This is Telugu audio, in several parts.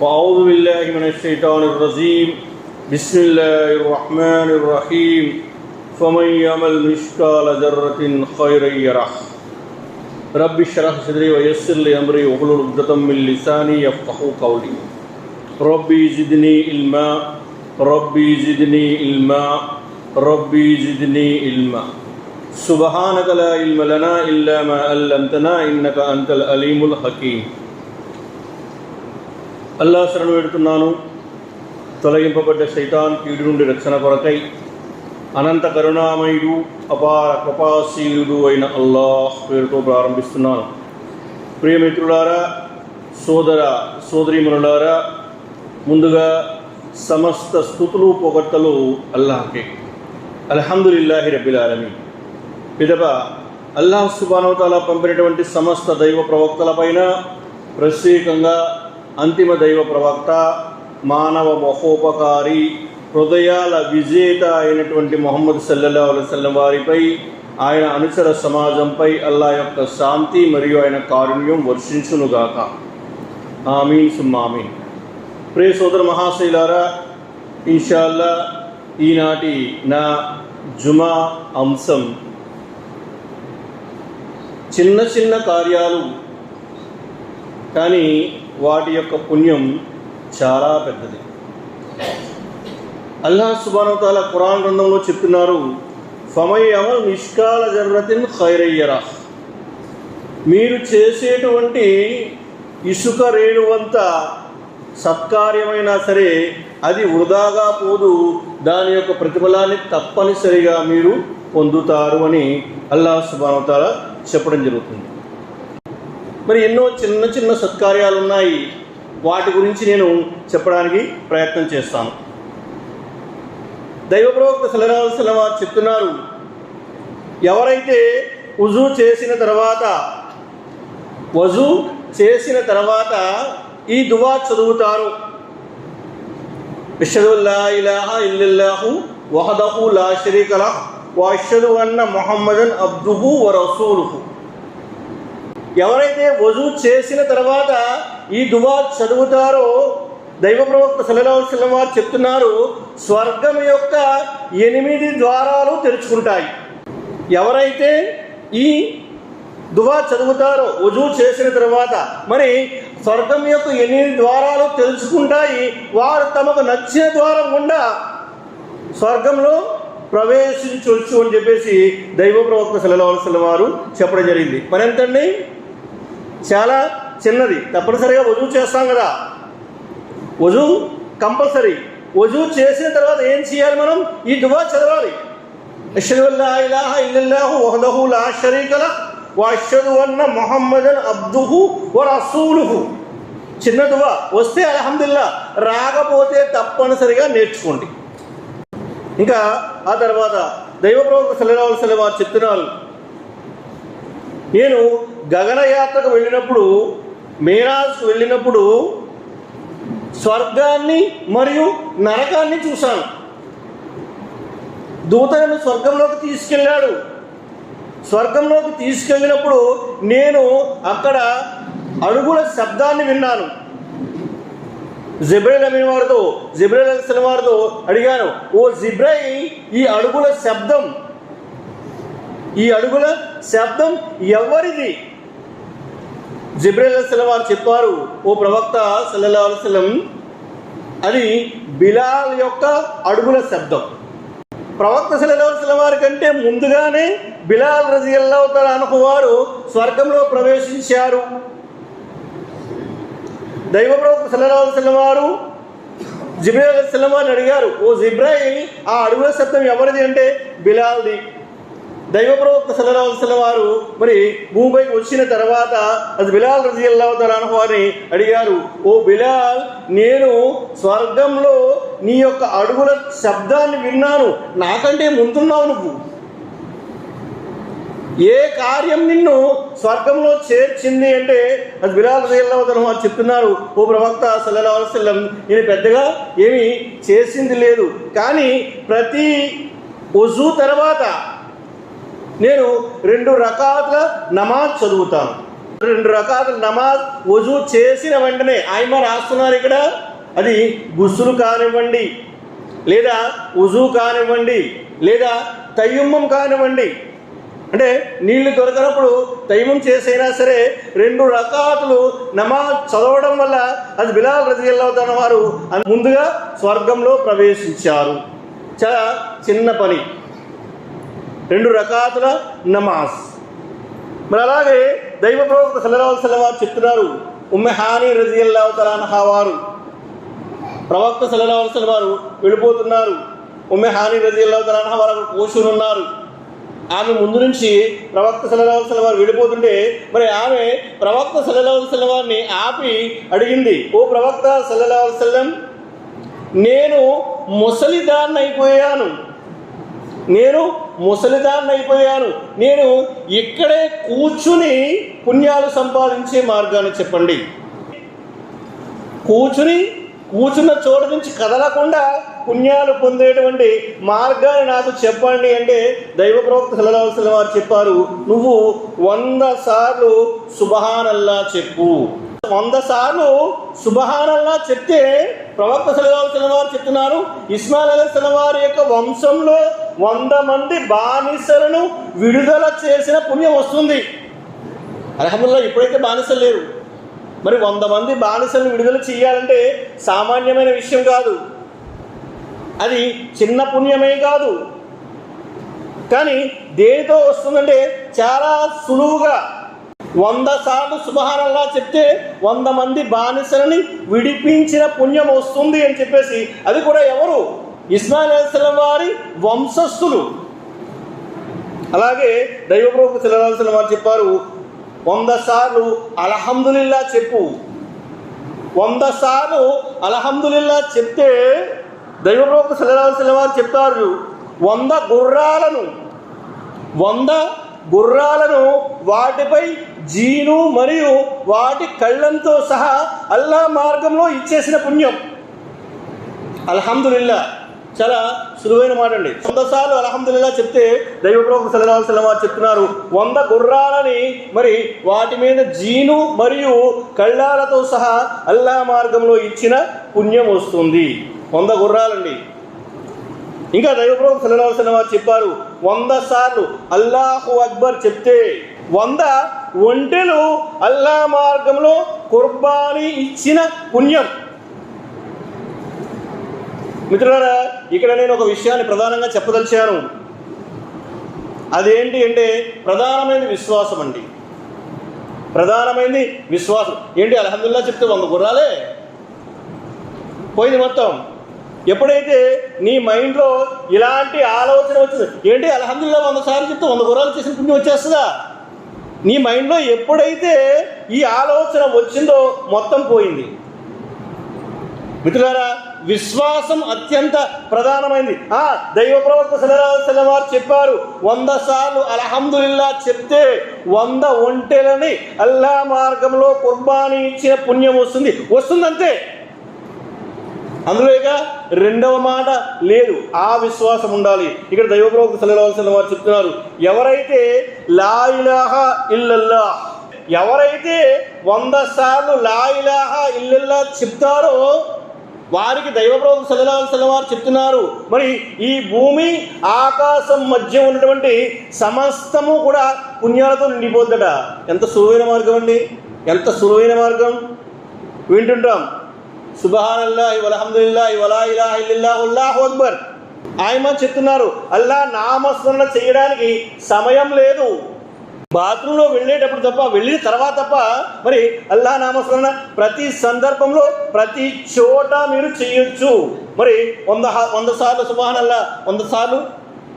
فأعوذ بالله من الشيطان الرجيم. بسم الله الرحمن الرحيم. فمن يعمل مثقال ذرة خيرا يره. رب اشرح صدري ويسر لي أمري واحلل عقدة من لساني يفقهوا قولي. ربي زدني علما. ربي زدني علما. ربي زدني علما. سبحانك لا علم لنا إلا ما علمتنا إنك أنت العليم الحكيم. అల్లా శరణు పెడుతున్నాను తొలగింపబడ్డ శైతాన్ కీడు నుండి రక్షణ కొరకై అనంత కరుణామయుడు అపార కృపాశీలుడు అయిన అల్లాహ్ పేరుతో ప్రారంభిస్తున్నాను. ప్రియమిత్రులారా సోదర సోదరీమణులారా ముందుగా సమస్త స్థుతులు పొగట్టలు అల్లాహకే. అల్హందుల్లాహి రబ్బిలాలమి పిదప అల్లాహ్ సుబానవతాల పంపినటువంటి సమస్త దైవ ప్రవక్తలపైన ప్రత్యేకంగా అంతిమ దైవ ప్రవక్త మానవ మహోపకారి హృదయాల విజేత అయినటువంటి మొహమ్మద్ సల్లల్లా అలైవల్లం వారిపై ఆయన అనుచర సమాజంపై అల్లా యొక్క శాంతి మరియు ఆయన కారుణ్యం వర్షించునుగాక. ఆమీన్ సుమ్మామీన్ ప్రే సోదర మహాశైలారా ఇన్షాల్లా ఈనాటి నా జుమా అంశం చిన్న చిన్న కార్యాలు. కానీ వాటి యొక్క పుణ్యం చాలా పెద్దది. అల్లాహ్ సుబానవతాల ఖురాన్ గ్రంథంలో చెప్తున్నారు ఫమై అమల్ నిష్కాల జర్రతిన్ ఖైరయ్యరా మీరు చేసేటువంటి ఇసుక రేణువంత సత్కార్యమైనా సరే అది వృధాగా పోదు దాని యొక్క ప్రతిఫలాన్ని తప్పనిసరిగా మీరు పొందుతారు అని అల్లాహ్ సుబానవతాల చెప్పడం జరుగుతుంది. మరి ఎన్నో చిన్న చిన్న సత్కార్యాలు ఉన్నాయి వాటి గురించి నేను చెప్పడానికి ప్రయత్నం చేస్తాను. దైవప్రవక్త ప్రవక్త సలరాల్సిన వారు చెప్తున్నారు ఎవరైతే ఉజు చేసిన తర్వాత వజు చేసిన తర్వాత ఈ దువా చదువుతారు. ఇషదుల్లా ఇలాహ ఇల్లాహు వహదహు లా షరీకలా వాషదు అన్న మొహమ్మదన్ అబ్దుహు వ రసూలుహు ఎవరైతే వజు చేసిన తర్వాత ఈ దువా చదువుతారో దైవ ప్రవక్త సలహుస్లం వారు చెప్తున్నారు స్వర్గం యొక్క ఎనిమిది ద్వారాలు తెరుచుకుంటాయి. ఎవరైతే ఈ దువా చదువుతారో వజు చేసిన తర్వాత మరి స్వర్గం యొక్క ఎనిమిది ద్వారాలు తెలుసుకుంటాయి వారు తమకు నచ్చిన ద్వారం గుండా స్వర్గంలో ప్రవేశించవచ్చు అని చెప్పేసి దైవ ప్రవక్త సెలవుల వారు చెప్పడం జరిగింది. మరి ఎంతండి చాలా చిన్నది. తప్పనిసరిగా వజువు చేస్తాం కదా. వజువు కంపల్సరీ. వజువు చేసిన తర్వాత ఏం చేయాలి మనం? ఈ దువా చదవాలి. వహదహు లా షరీకల వషదు అన్న మొహమ్మదన్ అబ్దుహు వ రసూలుహు. చిన్న దువా. వస్తే అల్హమ్దుల్లా రాకపోతే తప్పనిసరిగా నేర్చుకోండి. ఇంకా ఆ తర్వాత దైవ ప్రవక్త సల్లల్లాహు అలైహి వారు చెప్తున్నారు. నేను గగనయాత్రకు వెళ్ళినప్పుడు మేరాజ్కు వెళ్ళినప్పుడు స్వర్గాన్ని మరియు నరకాన్ని చూశాను. దూత స్వర్గంలోకి తీసుకెళ్ళాడు. స్వర్గంలోకి తీసుకెళ్ళినప్పుడు నేను అక్కడ అడుగుల శబ్దాన్ని విన్నాను. జిబ్రైల్ అమిన వారితో జిబ్రైల్ అలిసిన వారితో అడిగాను ఓ జిబ్రై ఈ అడుగుల శబ్దం ఈ అడుగుల శబ్దం ఎవరిది? జిబ్రేల్ అసలం వారు చెప్పారు ఓ ప్రవక్త సల్లల్లా అలసలం అది బిలాల్ యొక్క అడుగుల శబ్దం. ప్రవక్త సల్లల్లా వారి కంటే ముందుగానే బిలాల్ రజియల్లా అనుకువారు స్వర్గంలో ప్రవేశించారు. దైవ ప్రవక్త సల్లల్లా వారు జిబ్రాయిల్ అలసలం వారిని అడిగారు ఓ జిబ్రాయిల్ ఆ అడుగుల శబ్దం ఎవరిది? అంటే బిలాల్ది. దైవ ప్రవక్త సల్లరాల్సిన వారు మరి భూమిపైకి వచ్చిన తర్వాత అది బిలాల్ రజియల్లా వారిని అడిగారు ఓ బిలాల్ నేను స్వర్గంలో నీ యొక్క అడుగుల శబ్దాన్ని విన్నాను. నాకంటే ముందున్నావు నువ్వు. ఏ కార్యం నిన్ను స్వర్గంలో చేర్చింది? అంటే అది బిలాల్ రజియల్లా వారు చెప్తున్నారు ఓ ప్రవక్త సల్లల్లా వసల్లం నేను పెద్దగా ఏమీ చేసింది లేదు. కానీ ప్రతి వజూ తర్వాత నేను రెండు రకాల నమాజ్ చదువుతాను. రెండు రకాల నమాజ్ వజూ చేసిన వెంటనే ఆయమ రాస్తున్నారు ఇక్కడ. అది గుస్సులు కానివ్వండి లేదా ఉజూ కానివ్వండి లేదా తయ్యుమ్మం కానివ్వండి. అంటే నీళ్ళు దొరకనప్పుడు తైమం చేసైనా సరే రెండు రకాతులు నమాజ్ చదవడం వల్ల అది బిలాల్ రజిల్లావుతున్న వారు ముందుగా స్వర్గంలో ప్రవేశించారు. చాలా చిన్న పని. రెండు రకాతుల నమాజ్. మరి అలాగే దైవ ప్రవక్త సల్లరావు సల్లవారు చెప్తున్నారు ఉమ్మెహాని రజియల్లావు తలాన్హా వారు. ప్రవక్త సల్లరావు వారు వెళ్ళిపోతున్నారు ఉమ్మెహాని రజియల్లావు తలానహా వారు అక్కడ కూర్చుని ఉన్నారు ఆమె ముందు నుంచి ప్రవక్త సల్లరావు వారు వెళ్ళిపోతుంటే మరి ఆమె ప్రవక్త సల్లరావు వారిని ఆపి అడిగింది ఓ ప్రవక్త సల్లరావు సల్లం నేను ముసలిదాన్ని అయిపోయాను నేను ముసలిదాన్ని అయిపోయాను. నేను ఇక్కడే కూర్చుని పుణ్యాలు సంపాదించే మార్గాన్ని చెప్పండి. కూర్చుని కూర్చున్న చోటు నుంచి కదలకుండా పుణ్యాలు పొందేటువంటి మార్గాన్ని నాకు చెప్పండి అంటే దైవ ప్రవక్త సలహాల్సిన వారు చెప్పారు నువ్వు వంద సార్లు సుబహానల్లా చెప్పు. వంద సార్లు సుబహానల్లా చెప్తే ప్రవక్త సలహాల్సిన వారు చెప్తున్నారు. ఇస్మాయిల్ అలీ వారి యొక్క వంశంలో వంద మంది బానిసలను విడుదల చేసిన పుణ్యం వస్తుంది. అల్హమ్దుల్లా ఇప్పుడైతే బానిసలు లేరు. మరి వంద మంది బానిసలను విడుదల చేయాలంటే సామాన్యమైన విషయం కాదు. అది చిన్న పుణ్యమే కాదు. కానీ దేనితో వస్తుందంటే చాలా సులువుగా. వంద సార్లు సుబహానల్లా చెప్తే వంద మంది బానిసలని విడిపించిన పుణ్యం వస్తుంది అని చెప్పేసి అది కూడా ఎవరు? ఇస్మాయిల్ అలైహిస్సలాం వారి వంశస్థులు. అలాగే దైవప్రభు సెలవాల్సిన వారు చెప్పారు వంద సార్లు అలహందుల్లా చెప్పు. వంద సార్లు అలహందుల్లా చెప్తే దైవప్రభు సెలవాల్సిన వారు చెప్తారు వంద గుర్రాలను వంద గుర్రాలను వాటిపై జీను మరియు వాటి కళ్ళంతో సహా అల్లా మార్గంలో ఇచ్చేసిన పుణ్యం. అల్హమ్దులిల్లా. చాలా సులువైన మాట అండి వంద సార్లు అలహమ్దుల్లా చెప్తే దైవప్రవక్త సలహా వారు చెప్తున్నారు వంద గుర్రాలని మరి వాటి మీద జీను మరియు కళ్ళాలతో సహా అల్లా మార్గంలో ఇచ్చిన పుణ్యం వస్తుంది. వంద గుర్రాలండి. ఇంకా దైవప్రభు సలహా వారు చెప్పారు వంద సార్లు అల్లాహు అక్బర్ చెప్తే వంద ఒంటెలు అల్లా మార్గంలో కుర్బానీ ఇచ్చిన పుణ్యం. మిత్రులారా ఇక్కడ నేను ఒక విషయాన్ని ప్రధానంగా చెప్పదలిచాను. అదేంటి అంటే ప్రధానమైనది విశ్వాసం అండి. ప్రధానమైనది విశ్వాసం. ఏంటి అలహదుల్లా చెప్తే వంద గుర్రాలే? పోయింది మొత్తం. ఎప్పుడైతే నీ మైండ్లో ఇలాంటి ఆలోచన వచ్చింది ఏంటి అలహదుల్లా వంద సార్లు చెప్తే వంద గుర్రాలు చేసిన పుణ్యం వచ్చేస్తుందా? నీ మైండ్లో ఎప్పుడైతే ఈ ఆలోచన వచ్చిందో మొత్తం పోయింది. మిత్రులారా విశ్వాసం అత్యంత ప్రధానమైంది. ఆ దైవ ప్రవక్త సలహా వారు చెప్పారు వంద సార్లు అల్హమ్దుల్లా చెప్తే వంద ఒంటెలని అల్లా మార్గంలో కుర్బానీ ఇచ్చిన పుణ్యం వస్తుంది. వస్తుందంతే అందులో ఇక రెండవ మాట లేదు. ఆ విశ్వాసం ఉండాలి. ఇక్కడ దైవ ప్రవక్త సలహా వారు చెప్తున్నారు ఎవరైతే లా ఇల్లల్లా ఎవరైతే వంద సార్లు లాయిలాహ ఇల్లల్లా చెప్తారో వారికి దైవప్రభు సలహాలు సెలవారు చెప్తున్నారు. మరి ఈ భూమి ఆకాశం మధ్య ఉన్నటువంటి సమస్తము కూడా పుణ్యాలతో నిండిపోద్దట ఎంత సులువైన మార్గం అండి? ఎంత సులువైన మార్గం? వింటుంటాం. సుబహానల్లా వలహమ్దుల్లా వలా ఇలాహ ఇల్లిల్లాహు అక్బర్. ఆయన చెప్తున్నారు అల్లా నామస్మరణ చేయడానికి సమయం లేదు. బాత్రూంలో వెళ్ళేటప్పుడు తప్ప వెళ్ళిన తర్వాత తప్ప మరి అల్లా నామస్మరణ ప్రతి సందర్భంలో ప్రతి చోట మీరు చేయొచ్చు. మరి వంద వంద సార్లు సుబాన్ అల్లా వంద సార్లు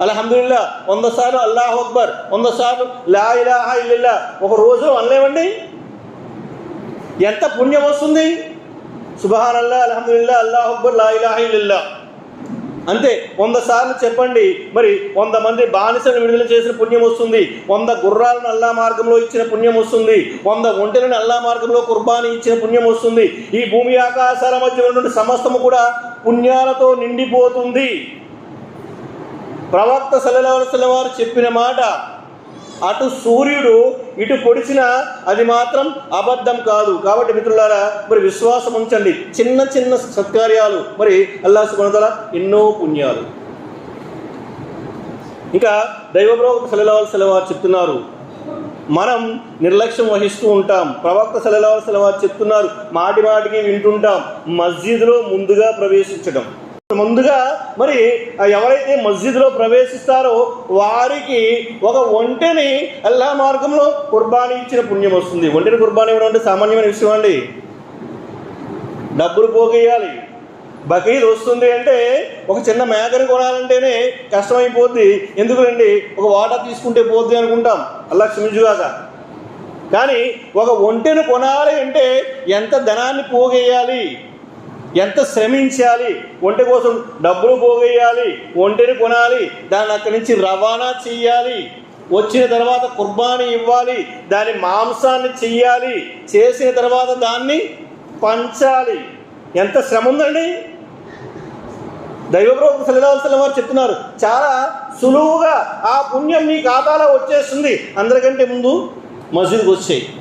అల్హమ్దుల్లా వంద సార్లు అల్లాహ్ అక్బర్ వంద సార్లు లా ఇలాహా ఇల్లిల్లా. ఒక రోజు అనలేమండి? ఎంత పుణ్యం వస్తుంది? సుబహాన్ అల్లా అల్హమ్దుల్లా అల్లాహ్ అక్బర్ లా ఇలాహా ఇల్లిల్లా. అంతే వంద సార్లు చెప్పండి. మరి వంద మంది బానిసను విడుదల చేసిన పుణ్యం వస్తుంది. వంద గుర్రాలను అల్లా మార్గంలో ఇచ్చిన పుణ్యం వస్తుంది. వంద ఒంటెలను అల్లా మార్గంలో కుర్బానీ ఇచ్చిన పుణ్యం వస్తుంది. ఈ భూమి ఆకాశాల మధ్య ఉన్నటువంటి సమస్తము కూడా పుణ్యాలతో నిండిపోతుంది. ప్రవక్త సల్లల్లాహు వారు చెప్పిన మాట అటు సూర్యుడు ఇటు పొడిచినా అది మాత్రం అబద్ధం కాదు. కాబట్టి మిత్రులారా మరి విశ్వాసం ఉంచండి. చిన్న చిన్న సత్కార్యాలు. మరి అల్లా సుబంధల ఎన్నో పుణ్యాలు. ఇంకా దైవప్రవక్త సెలవాల సెలవారు చెప్తున్నారు మనం నిర్లక్ష్యం వహిస్తూ ఉంటాం. ప్రవక్త సెలవాల సెలవారు చెప్తున్నారు మాటి మాటికి వింటుంటాం. మస్జిద్లో ముందుగా ప్రవేశించడం. ముందుగా మరి ఎవరైతే మస్జిద్లో ప్రవేశిస్తారో వారికి ఒక ఒంటెని అల్లా మార్గంలో కుర్బానీ ఇచ్చిన పుణ్యం వస్తుంది. ఒంటెని కుర్బానీ ఇవ్వడం అంటే సామాన్యమైన విషయం అండి. డబ్బులు పోగేయాలి. బకీద్ వస్తుంది అంటే ఒక చిన్న మేకని కొనాలంటేనే కష్టమైపోద్ది. ఎందుకులండి? ఒక వాటర్ తీసుకుంటే పోద్ది అనుకుంటాం. అలా క్షమించుగాక కానీ ఒక ఒంటెను కొనాలి అంటే ఎంత ధనాన్ని పోగేయాలి? ఎంత శ్రమించాలి? ఒంటె కోసం డబ్బులు పోగేయాలి ఒంటెని కొనాలి దాన్ని అక్కడి నుంచి రవాణా చెయ్యాలి వచ్చిన తర్వాత కుర్బానీ ఇవ్వాలి దాని మాంసాన్ని చెయ్యాలి చేసిన తర్వాత దాన్ని పంచాలి. ఎంత శ్రమ ఉందండి దైవప్రభు సలిదాల్సిన వారు చెప్తున్నారు. చాలా సులువుగా ఆ పుణ్యం మీ ఖాతాలో వచ్చేస్తుంది. అందరికంటే ముందు మసీదుకి వచ్చాయి.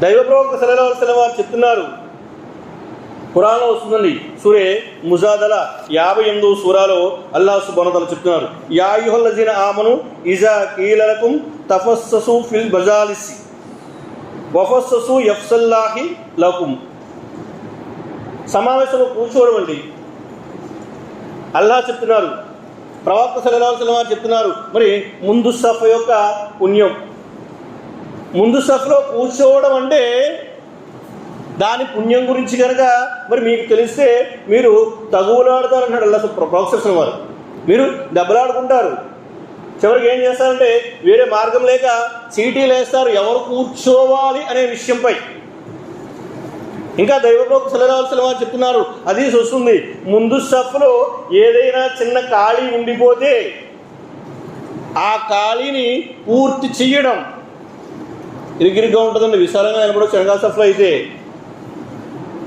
దైవ ప్రవక్త సలహా వారు చెప్తున్నారు. ఖురాన్లో వస్తుందండి సూరే ముజాదల యాభై ఎనిమిదో సూరాలో అల్లా సుబనతలు చెప్తున్నారు. యాయుహల్లజీన ఆమను ఇజా కీలరకుం తపస్ససు ఫిల్ బజాలిసి వఫస్ససు యఫ్సల్లాహి లకుం. సమావేశంలో కూర్చోవడం అల్లా చెప్తున్నారు ప్రవక్త సలహా వారు చెప్తున్నారు. మరి ముందు సఫ యొక్క పుణ్యం ముందు సఫలో కూర్చోవడం అంటే దాని పుణ్యం గురించి కనుక మరి మీకు తెలిస్తే మీరు తగువులాడతారన్నాడు అల్లా ప్రొఫెసర్ వారు మీరు దెబ్బలాడుకుంటారు. చివరికి ఏం చేస్తారంటే వేరే మార్గం లేక చీటీలు వేస్తారు ఎవరు కూర్చోవాలి అనే విషయంపై. ఇంకా దైవలోకి సలరాల్సిన వారు చెప్తున్నారు. అది వస్తుంది ముందు సఫ్లో ఏదైనా చిన్న ఖాళీ ఉండిపోతే ఆ ఖాళీని పూర్తి చేయడం. ఇరిగిరిగ్గా ఉంటుందండి విశాలంగా నిలబడవచ్చు శనగా సఫ్లో అయితే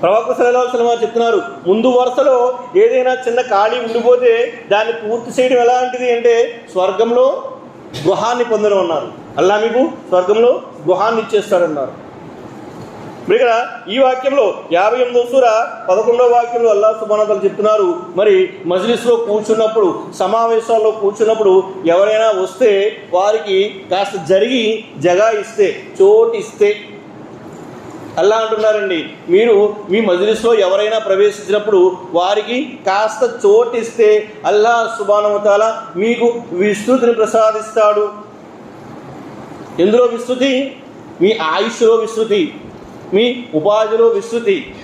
ప్రవక్త సలహాసలమా చెప్తున్నారు. ముందు వరుసలో ఏదైనా చిన్న ఖాళీ ఉండిపోతే దాన్ని పూర్తి చేయడం ఎలాంటిది అంటే స్వర్గంలో గృహాన్ని పొందడం అన్నారు. అల్లా మీకు స్వర్గంలో గృహాన్ని ఇచ్చేస్తాడన్నారు మరి ఇక్కడ ఈ వాక్యంలో యాభై ఎనిమిదో సూర పదకొండవ వాక్యంలో అల్లా సుబానతలు చెప్తున్నారు. మరి మజ్లిస్లో కూర్చున్నప్పుడు సమావేశాల్లో కూర్చున్నప్పుడు ఎవరైనా వస్తే వారికి కాస్త జరిగి జగా ఇస్తే చోటు ఇస్తే. అల్లా అంటున్నారండి మీరు మీ మజ్లిస్లో ఎవరైనా ప్రవేశించినప్పుడు వారికి కాస్త చోటిస్తే అల్లా సుబానవతాల మీకు విస్తృతిని ప్రసాదిస్తాడు. ఎందులో విస్తృతి? మీ ఆయుష్లో విస్తృతి. మీ ఉపాధిలో విస్తృతి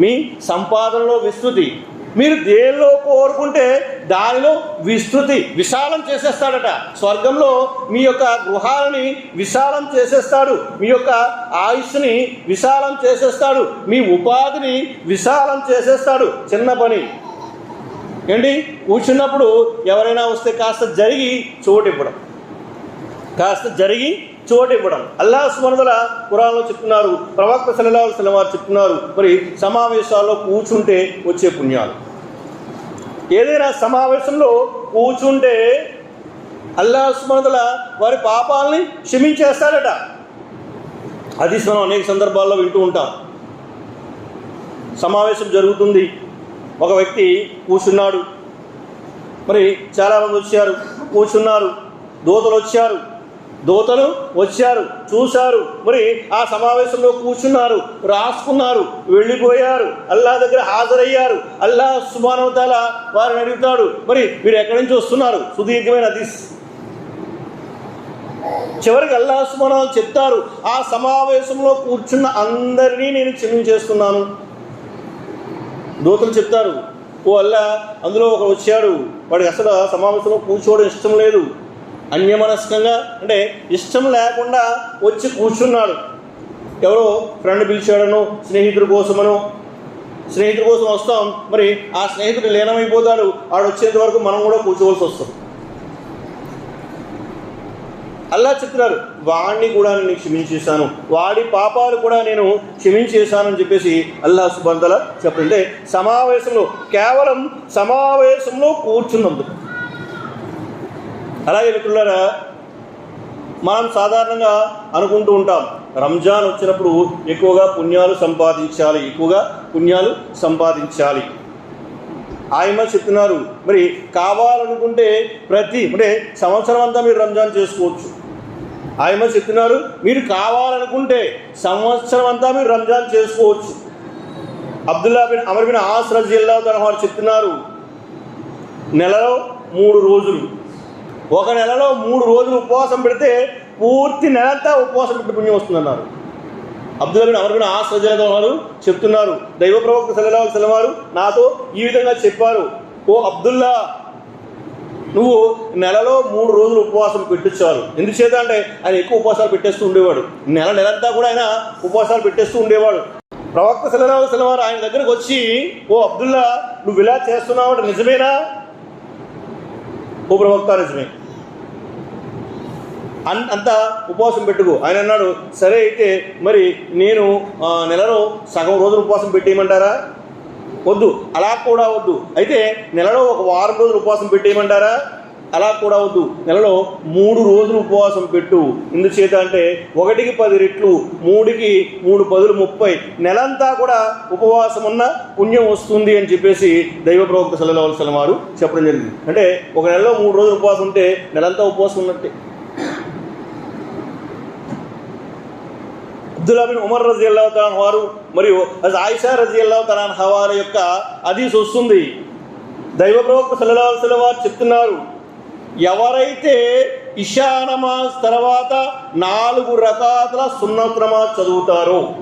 మీ సంపాదనలో విస్తృతి. మీరు దేనిలో కోరుకుంటే దానిలో విస్తృతి విశాలం చేసేస్తాడట. స్వర్గంలో మీ యొక్క గృహాలని విశాలం చేసేస్తాడు. మీ యొక్క ఆయుష్ని విశాలం చేసేస్తాడు. మీ ఉపాధిని విశాలం చేసేస్తాడు. చిన్న పని. ఏంటి? కూర్చున్నప్పుడు ఎవరైనా వస్తే కాస్త జరిగి చోటు ఇవ్వడం కాస్త జరిగి చోటు ఇవ్వడం అల్లా సుమనదల కురాన్లో చెప్తున్నారు ప్రవక్త సలహా వారు చెప్తున్నారు మరి సమావేశాల్లో కూర్చుంటే వచ్చే పుణ్యాలు. ఏదైనా సమావేశంలో కూర్చుంటే అల్లా సుమనదల వారి పాపాలని క్షమించేస్తాడట. అది మనం అనేక సందర్భాల్లో వింటూ ఉంటాం. సమావేశం జరుగుతుంది. ఒక వ్యక్తి కూర్చున్నాడు. మరి చాలామంది వచ్చారు కూర్చున్నారు దూతలు వచ్చారు. దూతలు వచ్చారు చూశారు. మరి ఆ సమావేశంలో కూర్చున్నారు రాసుకున్నారు వెళ్ళిపోయారు. అల్లా దగ్గర హాజరయ్యారు. అల్లా సుమానవతాల వారిని అడుగుతాడు మరి మీరు ఎక్కడి నుంచి వస్తున్నారు? సుదీర్ఘమైన అదీస్ చివరికి అల్లా సుమానాలు చెప్తారు ఆ సమావేశంలో కూర్చున్న అందరినీ నేను క్షమించేస్తున్నాను. దూతలు చెప్తారు ఓ అల్లా అందులో ఒక వచ్చాడు. వాడికి అసలు ఆ సమావేశంలో కూర్చోవడం ఇష్టం లేదు. అన్యమనస్కంగా అంటే ఇష్టం లేకుండా వచ్చి కూర్చున్నాడు. ఎవరో ఫ్రెండ్ పిలిచాడను స్నేహితుడి కోసమనో స్నేహితుడి కోసం వస్తాం మరి ఆ స్నేహితుడు లీనమైపోతాడు ఆడు వచ్చేంత వరకు మనం కూడా కూర్చోవలసి వస్తాం. అల్లా చెప్తున్నారు వాడిని కూడా నేను క్షమించేశాను వాడి పాపాలు కూడా నేను క్షమించేశానని చెప్పేసి అల్లా సుబంధల చెప్పంటే సమావేశంలో కేవలం సమావేశంలో కూర్చున్నందుకు. అలాగే మిత్రులారా మనం సాధారణంగా అనుకుంటూ ఉంటాం రంజాన్ వచ్చినప్పుడు ఎక్కువగా పుణ్యాలు సంపాదించాలి ఎక్కువగా పుణ్యాలు సంపాదించాలి. ఆయమ చెప్తున్నారు మరి కావాలనుకుంటే ప్రతి అంటే సంవత్సరం అంతా మీరు రంజాన్ చేసుకోవచ్చు. ఆయమ చెప్తున్నారు మీరు కావాలనుకుంటే సంవత్సరం అంతా మీరు రంజాన్ చేసుకోవచ్చు. Abdullah bin Amr bin Aas రజిల్లా తన వారు చెప్తున్నారు నెలలో మూడు రోజులు. ఒక నెలలో మూడు రోజులు ఉపవాసం పెడితే పూర్తి నెలంతా ఉపవాసం పెట్టి పుణ్యం వస్తుందన్నారు. అబ్దుల్ బిన్ అమర్ బిన్ వారు చెప్తున్నారు. దైవ ప్రవక్త సల్లల్లాహు సెలవారు నాతో ఈ విధంగా చెప్పారు. ఓ అబ్దుల్లా నువ్వు నెలలో మూడు రోజులు ఉపవాసం పెట్టించారు ఎందుచేత అంటే ఆయన ఎక్కువ ఉపవాసాలు పెట్టేస్తూ ఉండేవాడు. నెల నెలంతా కూడా ఆయన ఉపవాసాలు పెట్టేస్తూ ఉండేవాడు. ప్రవక్త సల్లల్లాహు సెలవారు ఆయన దగ్గరకు వచ్చి ఓ అబ్దుల్లా నువ్వు ఇలా చేస్తున్నావు అంటే నిజమేనా? ఉపప్రవక్త నిజమే అన్ అంతా ఉపవాసం పెట్టుకు. ఆయన అన్నాడు సరే అయితే మరి నేను నెలలో సగం రోజులు ఉపవాసం పెట్టేయమంటారా? వద్దు అలా కూడా వద్దు. అయితే నెలలో ఒక వారం రోజులు ఉపవాసం పెట్టేయమంటారా? అలా కూడా వద్దు. నెలలో మూడు రోజులు ఉపవాసం పెట్టు. ఎందుచేత అంటే ఒకటికి పది రెట్లు మూడుకి మూడు పదులు ముప్పై. నెలంతా కూడా ఉపవాసం ఉన్న పుణ్యం వస్తుంది అని చెప్పేసి దైవ ప్రవక్త సల్లల్లాహు వారు చెప్పడం జరిగింది. అంటే ఒక నెలలో మూడు రోజులు ఉపవాసం ఉంటే నెలంతా ఉపవాసం ఉన్నట్టే. అబ్దుల్లాబిన్ ఉమర్ రజీ అల్లాహ్ తలాన్ వారు మరియు అది ఆయిషా రజీ అల్లాహ్ తలాన్ వారి యొక్క అదీస్ వస్తుంది. దైవ ప్రవక్త సల్లల్లాహు వారు చెప్తున్నారు. ఎవరైతే ఇషానమాజ్ తర్వాత నాలుగు రకాల సున్నత్ చదువుతారో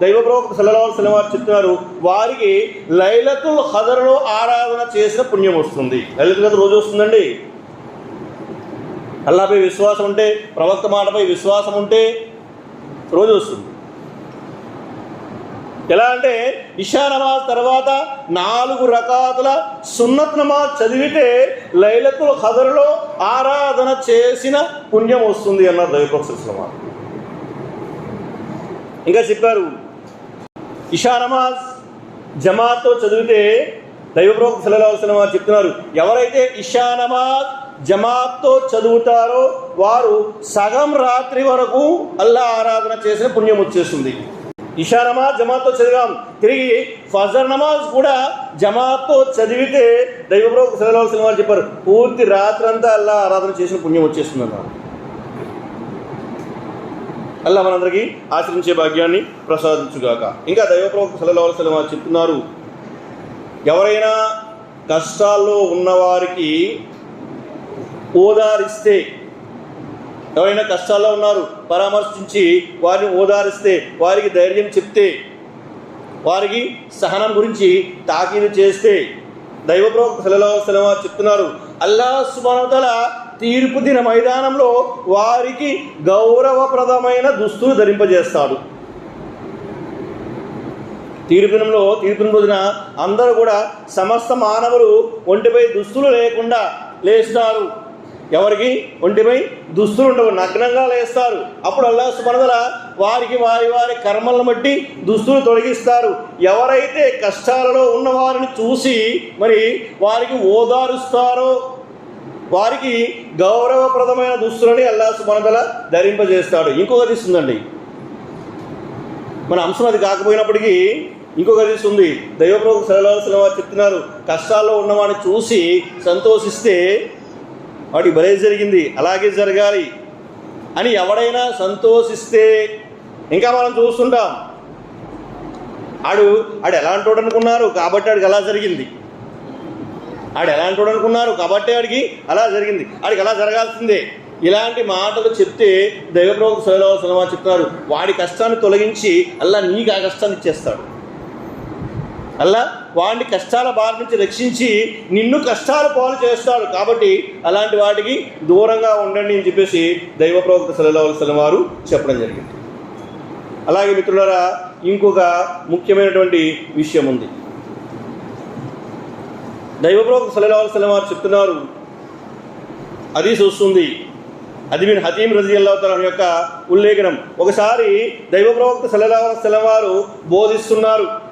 దైవ ప్రవక్త సల్లల్లాహు అలైహి వారు చెప్తున్నారు వారికి లైలతుల్ హదర్లో ఆరాధన చేసిన పుణ్యం వస్తుంది. లైలతుల్ హదర్ రోజు వస్తుందండి. అల్లాపై విశ్వాసం ఉంటే ప్రవక్త మాటపై విశ్వాసం ఉంటే రోజు వస్తుంది. ఎలా అంటే ఇషా నమాజ్ తర్వాత నాలుగు రకాల సున్నత్ నమాజ్ చదివితే లైలతుల ఖదర్లో ఆరాధన చేసిన పుణ్యం వస్తుంది అన్నారు దైవప్రొఫెసర్ ఇంకా చెప్పారు ఇషా నమాజ్ జమాత్తో చదివితే దైవప్రవక్త సల్లల్లాహు వారు చెప్తున్నారు ఎవరైతే ఇషా నమాజ్ జమాత్తో చదువుతారో వారు సగం రాత్రి వరకు అల్లా ఆరాధన చేసిన పుణ్యం వచ్చేస్తుంది. ఇషా నమాజ్ జమాత్తో చదివాం. తిరిగి ఫజర్ నమాజ్ కూడా జమాత్తో చదివితే దైవప్రవక్త సల్లల్లాహు వారు చెప్పారు పూర్తి రాత్రంతా అల్లా ఆరాధన చేసిన పుణ్యం వచ్చేస్తుంది అన్నారు అల్లా మనందరికీ ఆచరించే భాగ్యాన్ని ప్రసాదించుగాక. ఇంకా దైవప్రవక్త సల్లల్లాహు వారు చెప్తున్నారు ఎవరైనా కష్టాల్లో ఉన్నవారికి ఓదారిస్తే ఎవరైనా కష్టాల్లో ఉన్నారు పరామర్శించి వారిని ఓదారిస్తే వారికి ధైర్యం చెప్తే వారికి సహనం గురించి తాకీదు చేస్తే దైవ ప్రవక్త సెలవు చెప్తున్నారు అల్లా సుమనతల తీర్పు దిన మైదానంలో వారికి గౌరవప్రదమైన దుస్తులు ధరింపజేస్తాడు. తీర్పు దినంలో తీర్పు రోజున అందరూ కూడా సమస్త మానవులు ఒంటిపై దుస్తులు లేకుండా లేస్తారు ఎవరికి? ఒంటిపై దుస్తులు ఉండవు నగ్నంగా లేస్తారు అప్పుడు అల్లా సుమనదల వారికి వారి వారి కర్మలను బట్టి దుస్తులు తొలగిస్తారు. ఎవరైతే కష్టాలలో ఉన్న వారిని చూసి మరి వారికి ఓదారుస్తారో వారికి గౌరవప్రదమైన దుస్తులని అల్లా సుమనదల ధరింపజేస్తాడు. ఇంకొకటి ఇస్తుందండి మన అంశం అది కాకపోయినప్పటికీ ఇంకొక హదీస్ ఉంది. దైవప్రభు సలహాల్సిన వారు చెప్తున్నారు కష్టాల్లో ఉన్నవాడిని చూసి సంతోషిస్తే వాడికి భలే జరిగింది అలాగే జరగాలి అని ఎవడైనా సంతోషిస్తే ఇంకా మనం చూస్తుంటాం. ఆడు ఆడు ఎలాంటి అనుకున్నారు కాబట్టి ఆడికి అలా జరిగింది. ఆడు ఎలాంటి అనుకున్నారు కాబట్టి ఆడికి అలా జరిగింది. ఆడికి అలా జరగాల్సిందే. ఇలాంటి మాటలు చెప్తే దైవప్రభు సలహా చెప్తున్నారు. వాడి కష్టాన్ని తొలగించి అల్లా నీకు ఆ కష్టాన్ని ఇచ్చేస్తాడు. అల్లా వాడిని కష్టాల బారి నుంచి రక్షించి నిన్ను కష్టాల పాలు చేస్తాడు కాబట్టి అలాంటి వాటికి దూరంగా ఉండండి అని చెప్పేసి దైవ ప్రవక్త సల్లల్లాహు వారు చెప్పడం జరిగింది. అలాగే మిత్రులారా ఇంకొక ముఖ్యమైనటువంటి విషయం ఉంది. దైవ ప్రవక్త సల్లల్లాహు వారు చెప్తున్నారు. అది చూస్తుంది అది మీరు హతీం రజీ అల్లాహ్ యొక్క ఉల్లేఖనం. ఒకసారి దైవ ప్రవక్త సల్లల్లాహు వారు బోధిస్తున్నారు.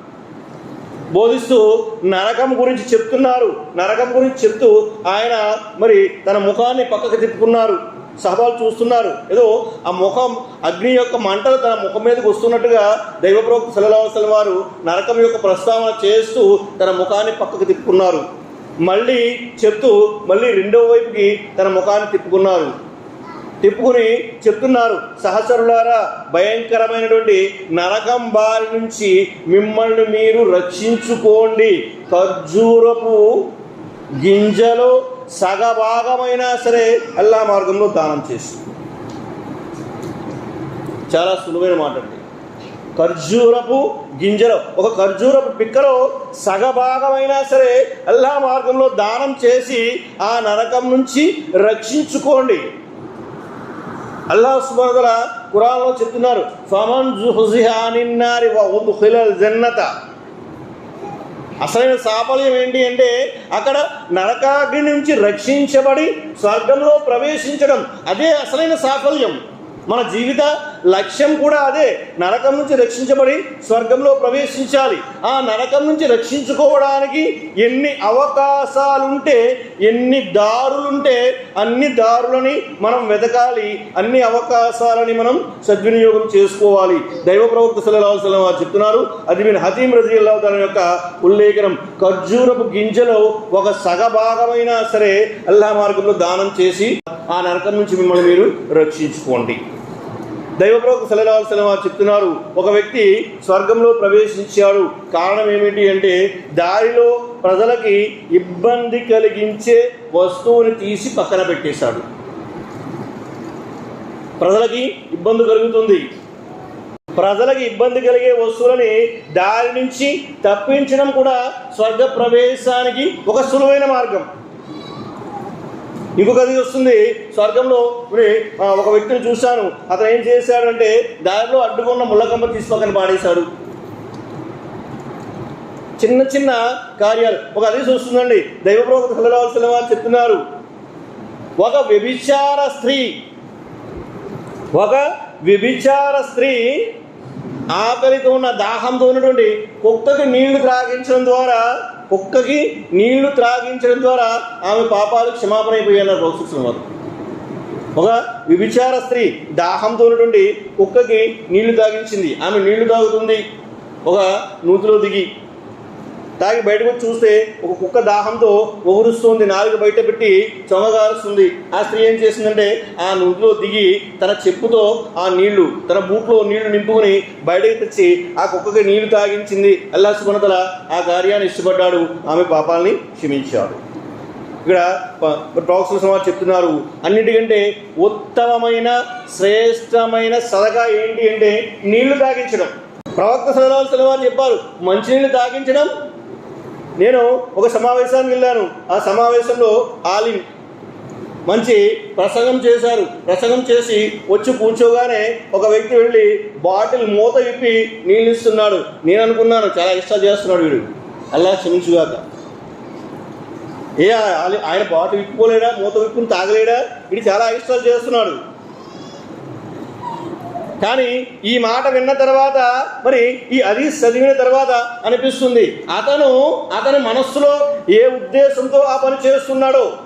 బోధిస్తూ నరకం గురించి చెప్తున్నారు. నరకం గురించి చెప్తూ ఆయన మరి తన ముఖాన్ని పక్కకు తిప్పుకున్నారు. సహబాలు చూస్తున్నారు. ఏదో ఆ ముఖం అగ్ని యొక్క మంటలు తన ముఖం మీదకి వస్తున్నట్టుగా దైవప్రోక్త సలహావసల వారు నరకం యొక్క ప్రస్తావన చేస్తూ తన ముఖాన్ని పక్కకు తిప్పుకున్నారు. మళ్ళీ చెప్తూ మళ్ళీ రెండవ వైపుకి తన ముఖాన్ని తిప్పుకున్నారు. తిప్పుకుని చెప్తున్నారు. సహచరులారా భయంకరమైనటువంటి నరకం బారి నుంచి మిమ్మల్ని మీరు రక్షించుకోండి. ఖర్జూరపు గింజలో సగభాగమైనా సరే అల్లా మార్గంలో దానం చేసి. చాలా సులువైన మాట అండి. ఖర్జూరపు గింజలో ఒక ఖర్జూరపు పిక్కలో సగభాగమైనా సరే అల్లా మార్గంలో దానం చేసి ఆ నరకం నుంచి రక్షించుకోండి. అల్లాహ్ సుబ్హానహు ఖురాన్లో చెప్తున్నారు ఫమన్ జుహుజిహానిన్నారి వ ఉద్ఖిలల్ జన్నత. అసలైన సాఫల్యం ఏంటి అంటే అక్కడ నరకాగ్ని నుంచి రక్షించబడి స్వర్గంలో ప్రవేశించడం అదే అసలైన సాఫల్యం. మన జీవిత లక్ష్యం కూడా అదే. నరకం నుంచి రక్షించబడి స్వర్గంలో ప్రవేశించాలి. ఆ నరకం నుంచి రక్షించుకోవడానికి ఎన్ని అవకాశాలుంటే ఎన్ని దారులుంటే అన్ని దారులని మనం వెతకాలి. అన్ని అవకాశాలని మనం సద్వినియోగం చేసుకోవాలి. దైవ ప్రవక్త సల్లల్లాహు వారు చెప్తున్నారు అది మీరు హతీం రజీల్లా తన యొక్క ఉల్లేఖనం. ఖర్జూరపు గింజలో ఒక సగభాగమైనా సరే అల్లా మార్గంలో దానం చేసి ఆ నరకం నుంచి మిమ్మల్ని మీరు రక్షించుకోండి. దైవప్రవక్త ప్రవక్త సల్లల్లాహు వారు చెప్తున్నారు. ఒక వ్యక్తి స్వర్గంలో ప్రవేశించాడు. కారణం ఏమిటి అంటే దారిలో ప్రజలకి ఇబ్బంది కలిగించే వస్తువుని తీసి పక్కన పెట్టేశాడు. ప్రజలకి ఇబ్బంది కలుగుతుంది. ప్రజలకి ఇబ్బంది కలిగే వస్తువులని దారి నుంచి తప్పించడం కూడా స్వర్గ ప్రవేశానికి ఒక సులువైన మార్గం. ఇంకొక అది వస్తుంది. స్వర్గంలో ఒక వ్యక్తిని చూశాను. అతను ఏం చేశాడంటే దారిలో అడ్డుకున్న ముళ్ళకంప తీసుకోకని పాడేశాడు. చిన్న చిన్న కార్యాలు. ఒక అది వస్తుందండి దైవ ప్రవక్త సల్లల్లాహు వారు చెప్తున్నారు. ఒక వ్యభిచార స్త్రీ ఒక వ్యభిచార స్త్రీ ఆకలితో ఉన్న దాహంతో ఉన్నటువంటి కుక్కకి నీళ్ళు త్రాగించడం ద్వారా కుక్కకి నీళ్ళు త్రాగించడం ద్వారా ఆమె పాపాలు క్షమాపణ అయిపోయారు రోజు వారు. ఒక విభిచార స్త్రీ దాహంతో ఉన్నటువంటి కుక్కకి నీళ్ళు తాగించింది ఆమె నీళ్ళు తాగుతుంది. ఒక నూతిలో దిగి తాగి బయటకు చూస్తే ఒక కుక్క దాహంతో ఒగురుస్తుంది నాలుగు బయట పెట్టి చొంగగారుస్తుంది ఆ స్త్రీ ఏం చేసిందంటే ఆ నూతిలో దిగి తన చెప్పుతో ఆ నీళ్ళు తన బూట్లో నీళ్ళు నింపుకొని బయటకు తెచ్చి ఆ కుక్కకి నీళ్ళు తాగించింది. అల్లా సుమనతల ఆ కార్యాన్ని ఇష్టపడ్డాడు. ఆమె పాపాలని క్షమించాడు. ఇక్కడ టాక్స్ వారు చెప్తున్నారు. అన్నిటికంటే ఉత్తమమైన శ్రేష్టమైన సదగా ఏంటి అంటే నీళ్ళు తాగించడం. ప్రవక్త సలహాలు సలహాలు చెప్పారు. మంచినీళ్ళు తాగించడం నేను ఒక సమావేశానికి వెళ్ళాను. ఆ సమావేశంలో ఆలిం మంచి ప్రసంగం చేశారు. ప్రసంగం చేసి వచ్చి కూర్చోగానే ఒక వ్యక్తి వెళ్ళి బాటిల్ మూత విప్పి నీళ్ళు ఇస్తున్నాడు నేను అనుకున్నాను చాలా ఇష్టం చేస్తున్నాడు వీడు. అలా క్షమించుగాక. ఏ ఆయన బాటిల్ విప్పుకోలేడా? మూత విప్పుని తాగలేడా? వీడు చాలా ఇష్టాలు చేస్తున్నాడు. కానీ ఈ మాట విన్న తర్వాత మరి ఈ అది చదివిన తర్వాత అనిపిస్తుంది అతను అతని మనస్సులో ఏ ఉద్దేశంతో ఆ పని చేస్తున్నాడో?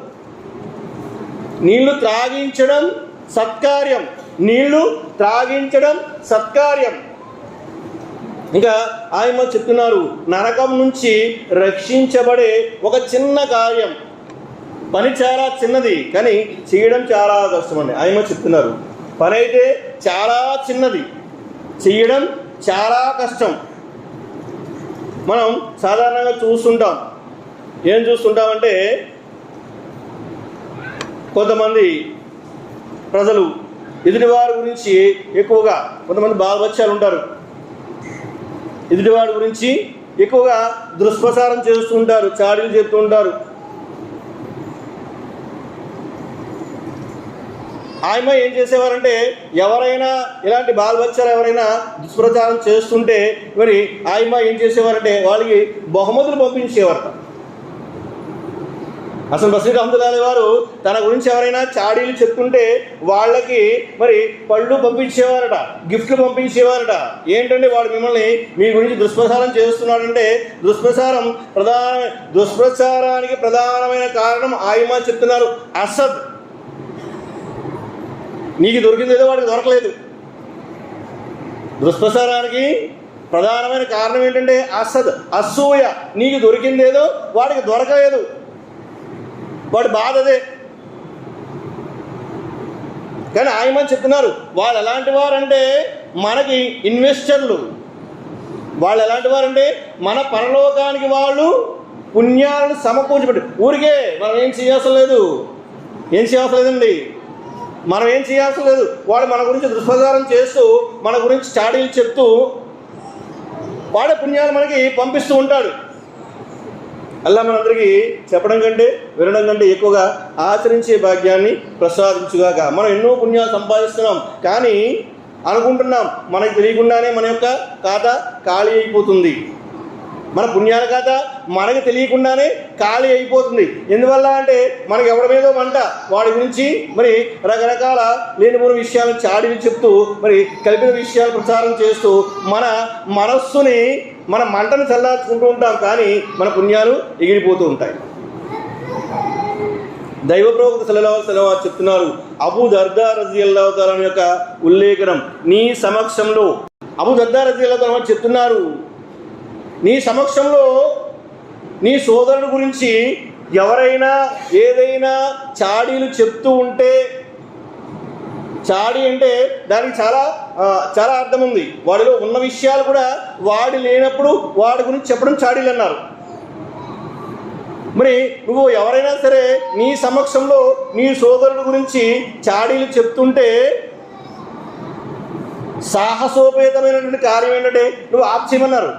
నీళ్ళు త్రాగించడం సత్కార్యం. నీళ్ళు త్రాగించడం సత్కార్యం. ఇంకా ఆయన చెప్తున్నారు నరకం నుంచి రక్షించబడే ఒక చిన్న కార్యం. పని చాలా చిన్నది కానీ చేయడం చాలా కష్టం అండి. ఆయన చెప్తున్నారు పని అయితే చాలా చిన్నది. చేయడం చాలా కష్టం. మనం సాధారణంగా చూస్తుంటాం. ఏం చూస్తుంటామంటే కొంతమంది ప్రజలు ఎదుటివారి గురించి ఎక్కువగా కొంతమంది బాధపత్యాలు ఉంటారు. ఎదుటివాడి గురించి ఎక్కువగా దుష్ప్రచారం చేస్తూ ఉంటారు చాడీలు చెప్తూ ఉంటారు. ఆయమ్మ ఏం చేసేవారంటే ఎవరైనా ఇలాంటి బాలబచ్చాలు ఎవరైనా దుష్ప్రచారం చేస్తుంటే మరి ఆయమ్మ ఏం చేసేవారంటే వాళ్ళకి బహుమతులు పంపించేవారట. అసలు బసీర్ అహ్మదుల్లాలి వారు తన గురించి ఎవరైనా చాడీలు చెప్తుంటే వాళ్ళకి మరి పళ్ళు పంపించేవారట గిఫ్ట్లు పంపించేవారట. ఏంటంటే వాడు మిమ్మల్ని మీ గురించి దుష్ప్రచారం చేస్తున్నాడంటే దుష్ప్రచారం ప్రధాన దుష్ప్రచారానికి ప్రధానమైన కారణం ఆయమా చెప్తున్నారు అసద్. నీకు దొరికిందేదో వాడికి దొరకలేదు. దుష్ప్రసారానికి ప్రధానమైన కారణం ఏంటంటే అసద్ అసూయ. నీకు దొరికిందేదో వాడికి దొరకలేదు. వాడి బాధ అదే. కానీ ఆయన చెప్తున్నారు? వాళ్ళు ఎలాంటి వారంటే మనకి ఇన్వెస్టర్లు. వాళ్ళు ఎలాంటి వారంటే మన పరలోకానికి వాళ్ళు పుణ్యాలను సమకూర్చిపెట్టి ఊరికే మనం ఏం చేయాల్సిన లేదు. ఏం చేయాల్సిన లేదండి? మనం ఏం చేయాల్సిన లేదు. వాడు మన గురించి దుష్ప్రచారం చేస్తూ మన గురించి చాడీలు చెప్తూ వాడే పుణ్యాలు మనకి పంపిస్తూ ఉంటాడు. అల్లా మనందరికీ చెప్పడం కంటే వినడం కంటే ఎక్కువగా ఆచరించే భాగ్యాన్ని ప్రసాదించుగాక. మనం ఎన్నో పుణ్యాలు సంపాదిస్తున్నాం కానీ అనుకుంటున్నాం మనకి తెలియకుండానే మన యొక్క ఖాతా ఖాళీ అయిపోతుంది. మన పుణ్యాల కథ మనకి తెలియకుండానే ఖాళీ అయిపోతుంది. ఎందువల్ల అంటే మనకి ఎవరి మీదో మంట వాడి గురించి మరి రకరకాల లేనిపోని విషయాలు చాడిని చెప్తూ మరి కల్పిన విషయాలు ప్రచారం చేస్తూ మన మనస్సుని మన మంటను చల్లార్చుకుంటూ ఉంటాం కానీ మన పుణ్యాలు ఎగిరిపోతూ ఉంటాయి. దైవ ప్రవక్త సెలవు సలహా చెప్తున్నారు అబు దర్దా రజీ అల్లాహతాలం యొక్క ఉల్లేఖనం నీ సమక్షంలో. అబు దర్దా రజీ అల్లాహతాలం చెప్తున్నారు నీ సమక్షంలో నీ సోదరుడు గురించి ఎవరైనా ఏదైనా చాడీలు చెప్తూ ఉంటే చాడి అంటే దానికి చాలా చాలా అర్థం ఉంది. వాడిలో ఉన్న విషయాలు కూడా వాడి లేనప్పుడు వాడి గురించి చెప్పడం చాడీలు అన్నారు. మరి నువ్వు ఎవరైనా సరే నీ సమక్షంలో నీ సోదరుడు గురించి చాడీలు చెప్తుంటే సాహసోపేతమైనటువంటి కార్యం ఏంటంటే నువ్వు ఆప్చేయమన్నారు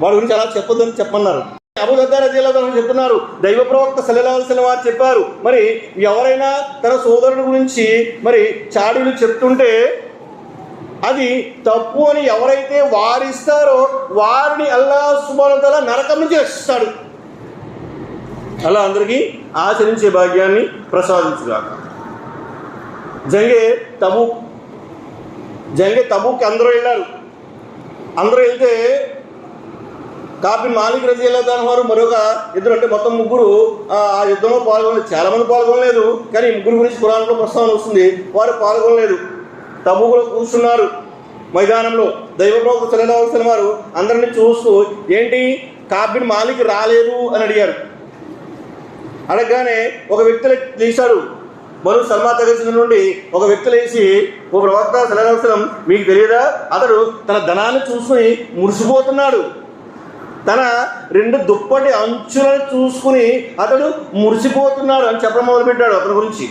వాళ్ళ గురించి అలా చెప్పొద్దని చెప్పమన్నారు. అబుదద్దార జిల్లాలో చెప్తున్నారు. దైవ ప్రవక్త సలహాల్సిన వారు చెప్పారు. మరి ఎవరైనా తన సోదరుడి గురించి మరి చాడీలు చెప్తుంటే అది తప్పు అని ఎవరైతే వారిస్తారో వారిని అల్లా సుమారుతల నరకం నుంచి రక్షిస్తాడు. అలా అందరికీ ఆచరించే భాగ్యాన్ని ప్రసాదించుగాక. జంగే తబు జంగే తబుకి అందరూ వెళ్ళారు. అందరూ వెళ్తే కాపీ మాలిక్ రజీల వారు మరొక ఇద్దరు అంటే మొత్తం ముగ్గురు ఆ యుద్ధంలో పాల్గొనలేదు. చాలా మంది పాల్గొనలేదు కానీ ముగ్గురు గురించి పురాణంలో ప్రస్తావన వస్తుంది. వారు పాల్గొనలేదు. తబుకులో కూర్చున్నారు మైదానంలో. దైవ ప్రవక్త వారు అందరిని చూస్తూ ఏంటి? కాబిన్ మాలిక్ రాలేదు? అని అడిగారు. అడగగానే ఒక వ్యక్తి లేచాడు మరో సల్మా తగ్గించిన నుండి ఒక వ్యక్తి లేచి ఓ ప్రవక్త సెలవలసలం మీకు తెలియదా? అతడు తన ధనాన్ని చూసుకుని మురిసిపోతున్నాడు. తన రెండు దుప్పటి అంచులను చూసుకుని అతడు మురిసిపోతున్నాడు అని చెప్పడం మొదలుపెట్టాడు అతని గురించి.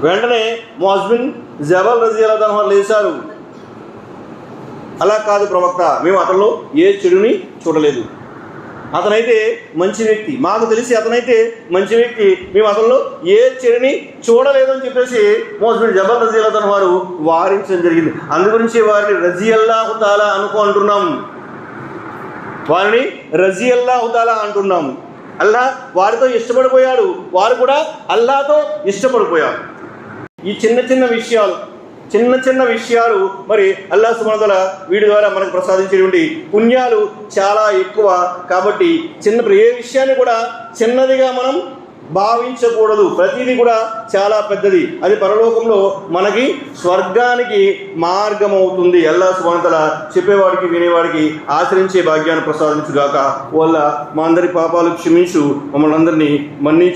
వెంటనే మోస్బిన్ జబల్ రజియాల తన వారు అలా కాదు ప్రవక్త మేము అతనిలో ఏ చెడుని చూడలేదు. అతనైతే మంచి వ్యక్తి. మాకు తెలిసి అతనైతే మంచి వ్యక్తి. మేము అతనిలో ఏ చెడుని చూడలేదు అని చెప్పేసి మోస్బిన్ జబల్ రజియాల తన వారు వారించడం జరిగింది. అందు గురించి వారిని రజియల్లా తాలా అనుకో అంటున్నాం. వారిని రజియల్లా అవుతాలా అంటున్నాము. అల్లా వారితో ఇష్టపడిపోయాడు. వారు కూడా అల్లాతో ఇష్టపడిపోయారు. ఈ చిన్న చిన్న విషయాలు చిన్న చిన్న విషయాలు మరి అల్లా సుమతల వీడి ద్వారా మనకు ప్రసాదించేటువంటి పుణ్యాలు చాలా ఎక్కువ. కాబట్టి చిన్న ఏ విషయాన్ని కూడా చిన్నదిగా మనం భావించకూడదు. ప్రతిదీ కూడా చాలా పెద్దది. అది పరలోకంలో మనకి స్వర్గానికి మార్గం అవుతుంది అల్లా సుమంతల చెప్పేవాడికి వినేవాడికి ఆచరించే భాగ్యాన్ని ప్రసాదించుగాక. వల్ల మా అందరి పాపాలు క్షమించు. మమ్మల్ని అందరినీ మన్నించు.